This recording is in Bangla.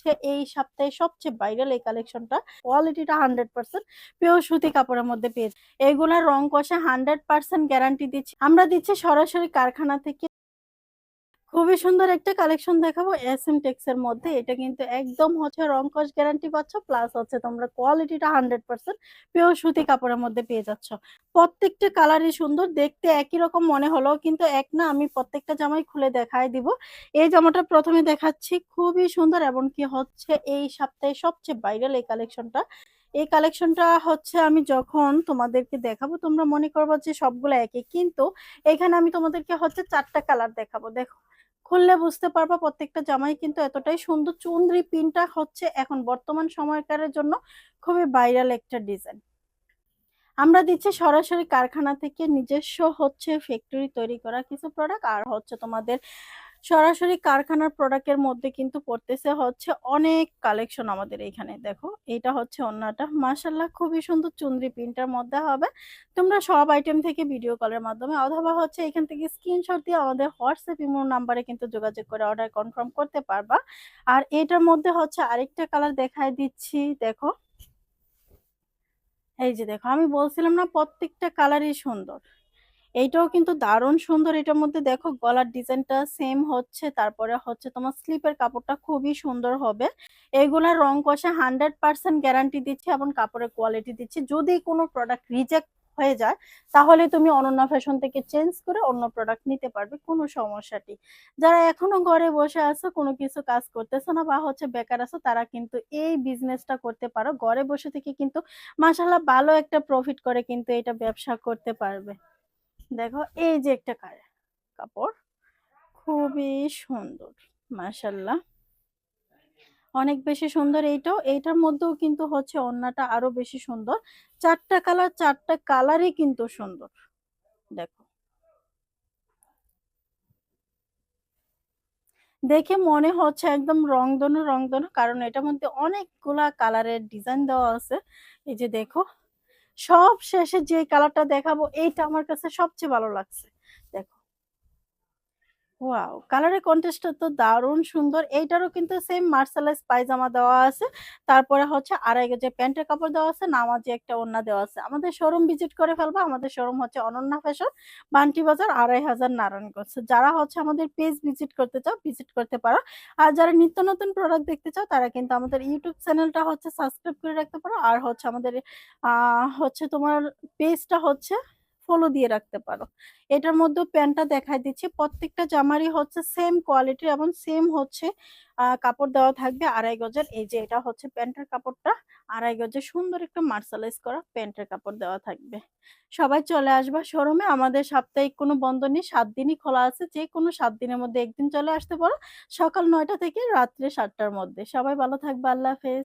হচ্ছে এই সপ্তাহে সবচেয়ে ভাইরাল এই কালেকশনটা কোয়ালিটিটা হান্ড্রেড পার্সেন্ট পিওর সুতি কাপড়ের মধ্যে পেয়েছে। এইগুলার রং কষে হান্ড্রেড পার্সেন্ট গ্যারান্টি দিচ্ছি। আমরা দিচ্ছি সরাসরি কারখানা থেকে খুবই সুন্দর একটা কালেকশন দেখাবো। এস এম টেক্স এর মধ্যে। এটা কিন্তু একদম হচ্ছে রং কস গ্যারান্টি পাচ্ছ প্লাস হচ্ছে তোমরা কোয়ালিটিটা হান্ড্রেড পার্সেন্ট পিওর সুতি কাপড়ের মধ্যে পেয়ে যাচ্ছ। প্রত্যেকটা কালারই সুন্দর, দেখতে একই রকম মনে হলো কিন্তু এক না, আমি প্রত্যেকটা জামাই খুলে দেখাই দিব। এই জামাটা প্রথমে দেখাচ্ছি, খুবই সুন্দর এবং কি হচ্ছে এই সপ্তাহে সবচেয়ে ভাইরাল এই কালেকশনটা এই কালেকশনটা হচ্ছে আমি যখন তোমাদেরকে দেখাবো, তোমরা মনে করব যে সবগুলো একই, কিন্তু এখানে আমি তোমাদেরকে হচ্ছে চারটা কালার দেখাবো। দেখো খুললে বুঝতে পারবা প্রত্যেকটা জামাই কিন্তু এতটাই সুন্দর। চুন্দ্রি পিনটা হচ্ছে এখন বর্তমান সময়কারের জন্য খুবই ভাইরাল একটা ডিজাইন আমরা দিচ্ছি সরাসরি কারখানা থেকে নিজস্ব হচ্ছে ফ্যাক্টরি তৈরি করা কিছু প্রোডাক্ট আর হচ্ছে তোমাদের সরাসরি কারখানার প্রোডাক্টের মধ্যে কিন্তু পড়তেছে হচ্ছে অনেক কালেকশন আমাদের এখানে। দেখো, এটা হচ্ছে অন্যটা মাসাল্লাহ খুবই সুন্দর চুন্দ্রি প্রিন্টার মধ্যে হবে। তোমরা সব আইটেম থেকে ভিডিও কলের মাধ্যমে অথবা হচ্ছে এখান থেকে স্ক্রিনশট দিয়ে আমাদের হোয়াটসঅ্যাপ ইমো নাম্বারে কিন্তু যোগাযোগ করে অর্ডার কনফার্ম করতে পারবা। আর এটার মধ্যে হচ্ছে আরেকটা কালার দেখায় দিচ্ছি, দেখো। এই যে দেখো, আমি বলছিলাম না প্রত্যেকটা কালারই সুন্দর। এইটাও কিন্তু দারুণ সুন্দর। এটার মধ্যে দেখো গলার ডিজাইনটা সেম হচ্ছে, তারপরে হচ্ছে তোমার স্লিপের কাপড়টা খুবই সুন্দর হবে। এইগুলার রং কষে হান্ড্রেড পার্সেন্ট গ্যারান্টি দিচ্ছে এবং কাপড়ের কোয়ালিটি দিচ্ছে। যদি কোনো প্রোডাক্ট রিজেক্ট হয়ে যায়, তাহলে তুমি অনন্য ফ্যাশন থেকে চেঞ্জ করে অন্য প্রোডাক্ট নিতে পারবে, কোনো সমস্যাটি যারা এখনও ঘরে বসে আছো, কোনো কিছু কাজ করতেছো না বা হচ্ছে বেকার আছো, তারা কিন্তু এই বিজনেসটা করতে পারো। ঘরে বসে থেকে কিন্তু মাসাল্লাহ ভালো একটা প্রফিট করে কিন্তু এটা ব্যবসা করতে পারবে। দেখো, এই যে একটা কাপড়, খুবই সুন্দর মাশাল্লাহ অনেক বেশি সুন্দর এইটাও, এইটার মধ্যেও কিন্তু হচ্ছে ওড়নাটা আরও বেশি সুন্দর। চারটা কালার, চারটা কালারই কিন্তু সুন্দর, দেখো। দেখে মনে হচ্ছে একদম রংধনু রংধনু, কারণ এটার মধ্যে অনেকগুলা কালারের ডিজাইন দেওয়া আছে। এই যে দেখো সব শেষে যে কালারটা দেখাবো এইটা আমার কাছে সবচেয়ে ভালো লাগছে। ওয়াও কালারের কন্ট্রাস্টটা তো দারুণ সুন্দর। এইটারও কিন্তু সেম মার্শালাইজ পায়জামা দেওয়া আছে। তারপরে হচ্ছে আড়াই গজে প্যান্টের কাপড় দেওয়া আছে, নামাজি একটা ওড়না দেওয়া আছে। আমাদের শোরুম ভিজিট করে ফেলবা। আমাদের শোরুম হচ্ছে অনন্যা ফ্যাশন বান্টি বাজার, আড়াই হাজার নারায়ণগঞ্জ। যারা হচ্ছে আমাদের পেজ ভিজিট করতে চাও ভিজিট করতে পারো। আর যারা নিত্য নতুন প্রোডাক্ট দেখতে চাও, তারা কিন্তু আমাদের ইউটিউব চ্যানেলটা হচ্ছে সাবস্ক্রাইব করে রাখতে পারো। আর হচ্ছে আমাদের হচ্ছে তোমার পেজটা হচ্ছে ফলো দিয়ে রাখতে পারো। এটার মধ্যে প্যান্টটা দেখাই দিচ্ছি। প্রত্যেকটা জামারই হচ্ছে সেম কোয়ালিটি এবং সেম হচ্ছে কাপড় দেওয়া থাকবে আড়াই গজের। এই যে এটা হচ্ছে প্যান্টের কাপড়টা, আড়াই গজের সুন্দর একটা মার্শালাইজ করা প্যান্টের কাপড় দেওয়া থাকবে। সবাই চলে আসবা শোরুমে আমাদের সাপ্তাহিক কোনো বন্ধ নেই, সাত দিনই খোলা আছে। যে কোনো সাত দিনের মধ্যে একদিন চলে আসতে পারো। সকাল নয়টা থেকে রাত্রে সাতটার মধ্যে। সবাই ভালো থাকবে, আল্লাহ হাফেজ।